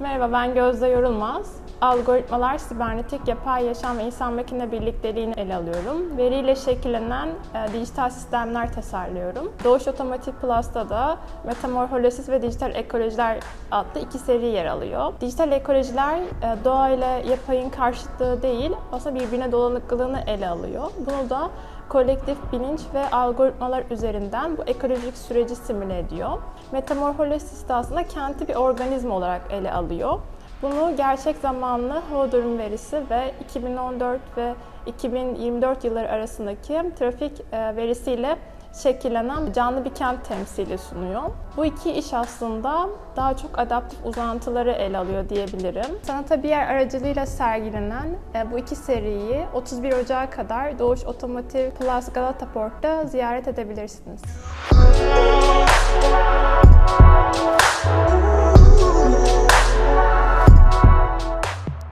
Merhaba ben Gözde Yorulmaz. Algoritmalar, sibernetik, yapay yaşam ve insan makine birlikteliğini ele alıyorum. Veriyle şekillenen e, dijital sistemler tasarlıyorum. Doğuş Otomotiv Plus'ta da Metamorfolosis ve Dijital Ekolojiler adlı iki seri yer alıyor. Dijital ekolojiler e, doğa ile yapayın karşıtlığı değil, aslında birbirine dolanıklılığını ele alıyor. Bunu da kolektif bilinç ve algoritmalar üzerinden bu ekolojik süreci simüle ediyor. Metamorfolosis de aslında kenti bir organizma olarak ele alıyor. Bunu gerçek zamanlı durum verisi ve 2014 ve 2024 yılları arasındaki trafik e, verisiyle şekillenen canlı bir kent temsili sunuyor. Bu iki iş aslında daha çok adaptif uzantıları ele alıyor diyebilirim. Sanata bir yer aracılığıyla sergilenen e, bu iki seriyi 31 Ocağı kadar Doğuş Otomotiv Plus Galata Port'ta ziyaret edebilirsiniz.